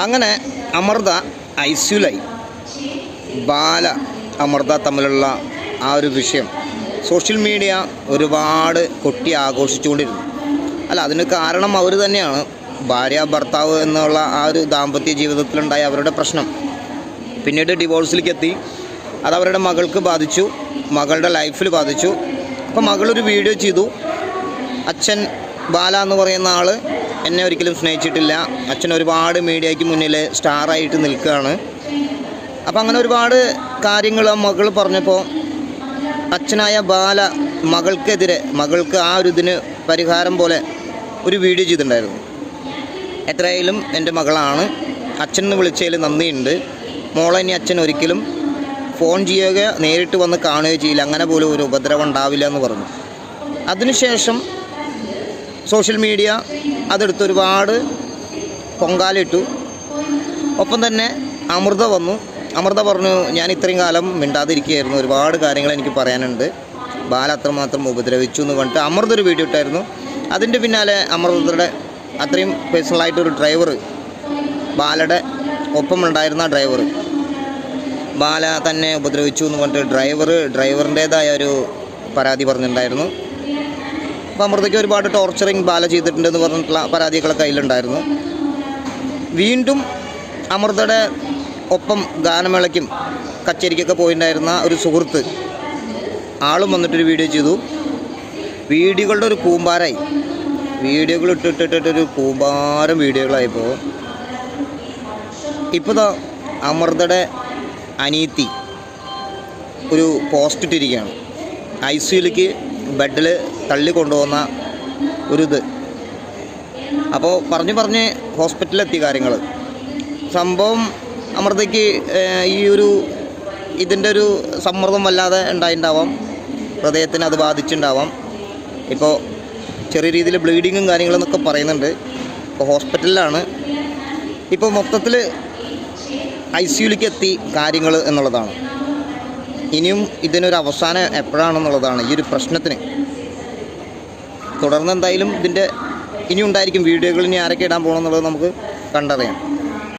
അങ്ങനെ അമൃത ഐസ്യുലൈ ബാല അമൃത തമ്മിലുള്ള ആ ഒരു വിഷയം സോഷ്യൽ മീഡിയ ഒരുപാട് കൊട്ടി ആഘോഷിച്ചുകൊണ്ടിരുന്നു. അല്ല അതിന് കാരണം അവർ തന്നെയാണ്. ഭാര്യ ഭർത്താവ് എന്നുള്ള ആ ഒരു ദാമ്പത്യ ജീവിതത്തിലുണ്ടായ അവരുടെ പ്രശ്നം. പിന്നീട് ഡിവോഴ്സിലേക്ക് എത്തി അത് അവരുടെ മകൾക്ക് ബാധിച്ചു. മകളുടെ ലൈഫിൽ ബാധിച്ചു. അപ്പോൾ മകളൊരു വീഡിയോ ചെയ്തു. അച്ഛൻ ബാല എന്ന് പറയുന്ന ആൾ എന്നെ ഒരിക്കലും സ്നേഹിച്ചിട്ടില്ല. അച്ഛൻ ഒരുപാട് മീഡിയയ്ക്ക് മുന്നിൽ സ്റ്റാറായിട്ട് നിൽക്കുകയാണ്. അപ്പം അങ്ങനെ ഒരുപാട് കാര്യങ്ങൾ ആ മകൾ പറഞ്ഞപ്പോൾ അച്ഛനായ ബാല മകൾക്കെതിരെ മകൾക്ക് ആ ഒരു ഇതിന് പരിഹാരം പോലെ ഒരു വീഡിയോ ചെയ്തിട്ടുണ്ടായിരുന്നു. എത്രയായാലും എന്റെ മകളാണ്. അച്ഛൻ എന്ന് വിളിച്ചതിൽ നന്ദിയുണ്ട്. മോളെ ഇനി അച്ഛൻ ഒരിക്കലും ഫോൺ ചെയ്യുകയോ നേരിട്ട് വന്ന് കാണുകയോ ചെയ്യില്ല. അങ്ങനെ പോലും ഒരു ഉപദ്രവം ഉണ്ടാവില്ല എന്ന് പറഞ്ഞു. അതിനുശേഷം സോഷ്യൽ മീഡിയ അതെടുത്ത് ഒരുപാട് പൊങ്കാലിട്ടു ഒപ്പം തന്നെ അമൃത വന്നു. അമൃത പറഞ്ഞു ഞാൻ ഇത്രയും കാലം മിണ്ടാതിരിക്കുകയായിരുന്നു. ഒരുപാട് കാര്യങ്ങൾ എനിക്ക് പറയാനുണ്ട്. ബാല അത്രമാത്രം ഉപദ്രവിച്ചു എന്ന് പറഞ്ഞിട്ട് അമൃത ഒരു വീഡിയോ ഇട്ടായിരുന്നു. അതിന്റെ പിന്നാലെ അമൃതയുടെ അത്രയും പേഴ്സണലായിട്ടൊരു ഡ്രൈവർ ബാലയുടെ ഒപ്പമുണ്ടായിരുന്ന ഡ്രൈവർ ബാല തന്നെ ഉപദ്രവിച്ചു എന്ന് പറഞ്ഞിട്ട് ഡ്രൈവർ ഡ്രൈവറിന്റേതായ ഒരു പരാതി പറഞ്ഞിട്ടുണ്ടായിരുന്നു. അപ്പോൾ അമൃതയ്ക്ക് ഒരുപാട് ടോർച്ചറിങ് ബാല ചെയ്തിട്ടുണ്ടെന്ന് പറഞ്ഞിട്ടുള്ള പരാതികളൊക്കെ കയ്യിലുണ്ടായിരുന്നു. വീണ്ടും അമൃതയുടെ ഒപ്പം ഗാനമേളയ്ക്കും കച്ചേരിക്കൊക്കെ പോയിട്ടുണ്ടായിരുന്ന ഒരു സുഹൃത്ത് ആളും വന്നിട്ടൊരു വീഡിയോ ചെയ്തു. വീഡിയോകളുടെ ഒരു കൂമ്പാരായി. വീഡിയോകൾ ഇട്ടിട്ടിട്ടൊരു കൂമ്പാരം വീഡിയോകളായപ്പോൾ ഇപ്പോൾ അമൃതയുടെ അനീത്തി ഒരു പോസ്റ്റ് ഇട്ടിരിക്കുകയാണ്. ഐ സിയിലേക്ക് ബെഡിൽ തള്ളി കൊണ്ടുപോകുന്ന ഒരു ഇത് അപ്പോൾ പറഞ്ഞു പറഞ്ഞ് ഹോസ്പിറ്റലിലെത്തി കാര്യങ്ങൾ സംഭവം അമൃതയ്ക്ക് ഈ ഒരു ഇതിന്റെ ഒരു സമ്മർദ്ദം വല്ലാതെ ഉണ്ടായിണ്ടാവാം. ഹൃദയത്തിന് അത് ബാധിച്ചിട്ടുണ്ടാവാം ഇപ്പോൾ ചെറിയ രീതിയിൽ ബ്ലീഡിങ്ങും കാര്യങ്ങളും എന്നൊക്കെ പറയുന്നുണ്ട്. ഇപ്പോൾ ഹോസ്പിറ്റലിലാണ്. ഇപ്പോൾ മൊത്തത്തിൽ ഐ സിയുലേക്ക് എത്തി കാര്യങ്ങൾ എന്നുള്ളതാണ്. ഇനിയും ഇതിനൊരു അവസാനം എപ്പോഴാണെന്നുള്ളതാണ് ഈ ഒരു പ്രശ്നത്തിന്. തുടർന്ന് എന്തായാലും ഇതിന്റെ ഇനി ഉണ്ടായിരിക്കും വീഡിയോകൾ ഇനി ആരൊക്കെ ഇടാൻ പോകണമെന്നുള്ളത് നമുക്ക് കണ്ടറിയാം.